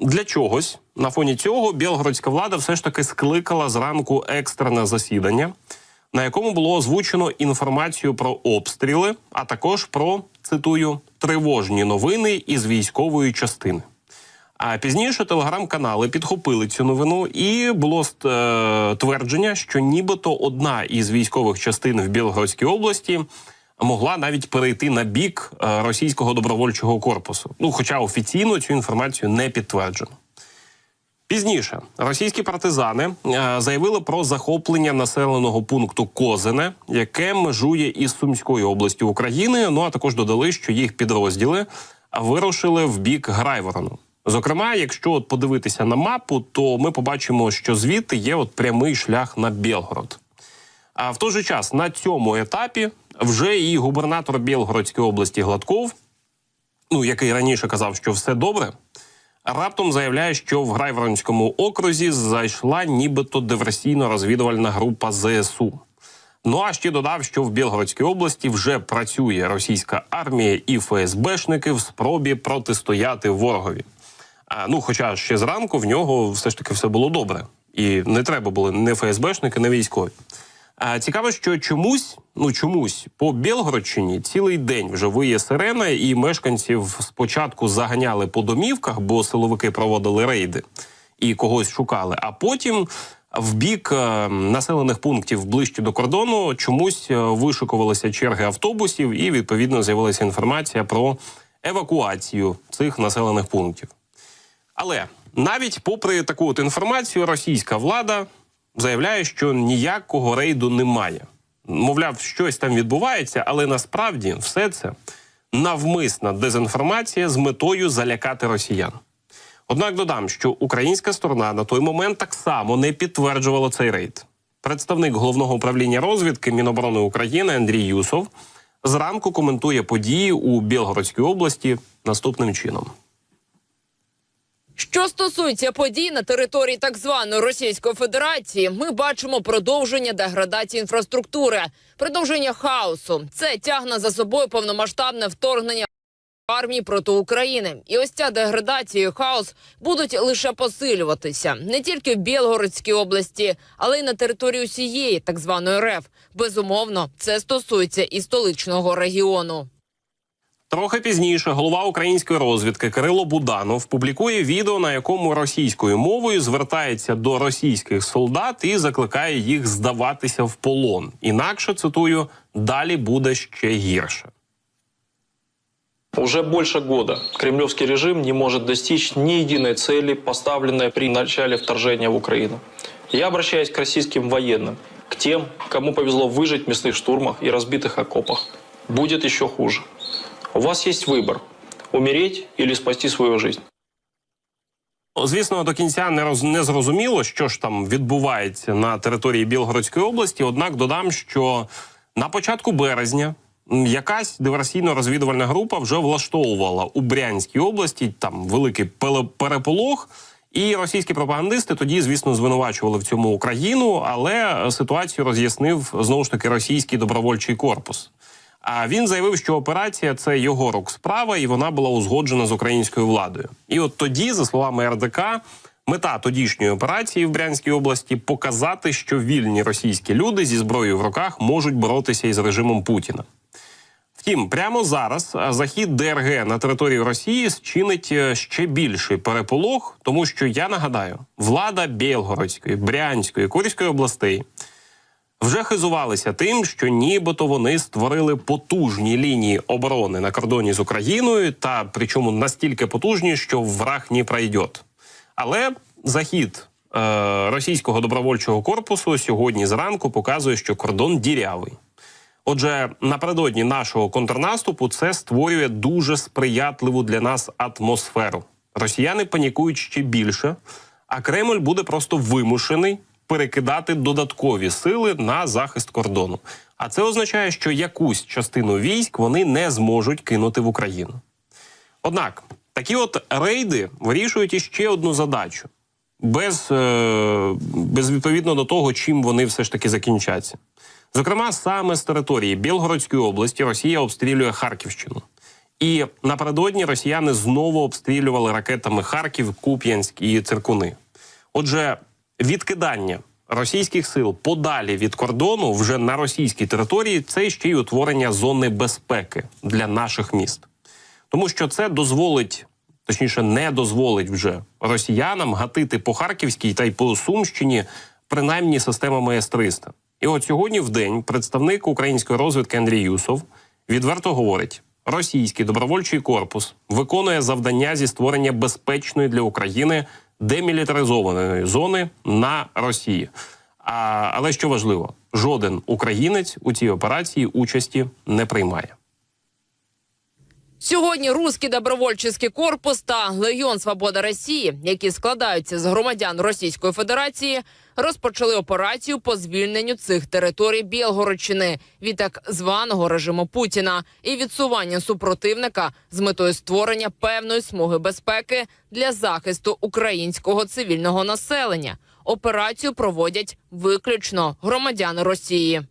для чогось на фоні цього білгородська влада все ж таки скликала зранку екстрене засідання, на якому було озвучено інформацію про обстріли, а також про цитую тривожні новини із військової частини. А пізніше телеграм-канали підхопили цю новину, і було е, твердження, що нібито одна із військових частин в Білгородській області могла навіть перейти на бік е, російського добровольчого корпусу. Ну, хоча офіційно цю інформацію не підтверджено. Пізніше російські партизани е, заявили про захоплення населеного пункту Козине, яке межує із Сумською областю України. Ну а також додали, що їх підрозділи вирушили в бік Грайворону. Зокрема, якщо от подивитися на мапу, то ми побачимо, що звідти є от прямий шлях на Білгород. А в той же час на цьому етапі вже і губернатор Білгородської області Гладков, ну який раніше казав, що все добре, раптом заявляє, що в Грайворонському окрузі зайшла нібито диверсійно-розвідувальна група ЗСУ. Ну а ще додав, що в Білгородській області вже працює російська армія і ФСБшники в спробі протистояти ворогові. А, ну, хоча ще зранку в нього все ж таки все було добре, і не треба були не ФСБшники, не військові. Цікаво, що чомусь, ну чомусь по Білгородщині цілий день вже виє сирена, і мешканців спочатку заганяли по домівках, бо силовики проводили рейди і когось шукали. А потім в бік е, населених пунктів ближче до кордону чомусь е, вишикувалися черги автобусів, і відповідно з'явилася інформація про евакуацію цих населених пунктів. Але навіть попри таку от інформацію, російська влада заявляє, що ніякого рейду немає. Мовляв, щось там відбувається, але насправді все це навмисна дезінформація з метою залякати росіян. Однак додам, що українська сторона на той момент так само не підтверджувала цей рейд. Представник головного управління розвідки Міноборони України Андрій Юсов зранку коментує події у Білгородській області наступним чином. Що стосується подій на території так званої Російської Федерації, ми бачимо продовження деградації інфраструктури, продовження хаосу. Це тягне за собою повномасштабне вторгнення армії проти України. І ось ця деградація і хаос будуть лише посилюватися не тільки в Білгородській області, але й на території усієї так званої РФ. Безумовно, це стосується і столичного регіону. Трохи пізніше голова української розвідки Кирило Буданов публікує відео, на якому російською мовою звертається до російських солдат і закликає їх здаватися в полон. Інакше цитую, далі буде ще гірше. Уже больше года кремлевский режим не может достичь ни единой цели, поставленной при начале вторжения в Украину. Я обращаюсь к российским военным, к тем, кому повезло выжить в мясных штурмах и разбитых окопах. Будет еще хуже. У вас есть выбор – умереть или спасти свою жизнь. Звісно, до кінця не роз не зрозуміло, що ж там відбувається на території Білгородської області. Однак додам, що на початку березня якась диверсійно-розвідувальна група вже влаштовувала у Брянській області там великий переполох. І російські пропагандисти тоді, звісно, звинувачували в цьому Україну, але ситуацію роз'яснив знову ж таки російський добровольчий корпус. А він заявив, що операція це його рук справа, і вона була узгоджена з українською владою. І от тоді, за словами РДК, мета тодішньої операції в Брянській області показати, що вільні російські люди зі зброєю в руках можуть боротися із режимом Путіна. Втім, прямо зараз захід ДРГ на територію Росії зчинить е, ще більший переполох, тому що я нагадаю, влада Білгородської, Брянської, Курської областей вже хизувалися тим, що нібито вони створили потужні лінії оборони на кордоні з Україною, та причому настільки потужні, що враг не пройде. Але захід е, російського добровольчого корпусу сьогодні зранку показує, що кордон дірявий. Отже, напередодні нашого контрнаступу це створює дуже сприятливу для нас атмосферу. Росіяни панікують ще більше, а Кремль буде просто вимушений перекидати додаткові сили на захист кордону. А це означає, що якусь частину військ вони не зможуть кинути в Україну. Однак такі от рейди вирішують іще одну задачу без, е, без відповідно до того, чим вони все ж таки закінчаться. Зокрема, саме з території Білгородської області Росія обстрілює Харківщину. І напередодні росіяни знову обстрілювали ракетами Харків, Куп'янськ і Циркуни. Отже, відкидання російських сил подалі від кордону вже на російській території це ще й утворення зони безпеки для наших міст, тому що це дозволить. Точніше, не дозволить вже росіянам гатити по Харківській та й по Сумщині принаймні системами С-300. І от сьогодні в день представник української розвідки Андрій Юсов відверто говорить: російський добровольчий корпус виконує завдання зі створення безпечної для України демілітаризованої зони на Росії. А, але що важливо, жоден українець у цій операції участі не приймає. Сьогодні Руський добровольчий корпус та Легіон Свобода Росії, які складаються з громадян Російської Федерації, розпочали операцію по звільненню цих територій Білгородщини від так званого режиму Путіна і відсування супротивника з метою створення певної смуги безпеки для захисту українського цивільного населення. Операцію проводять виключно громадяни Росії.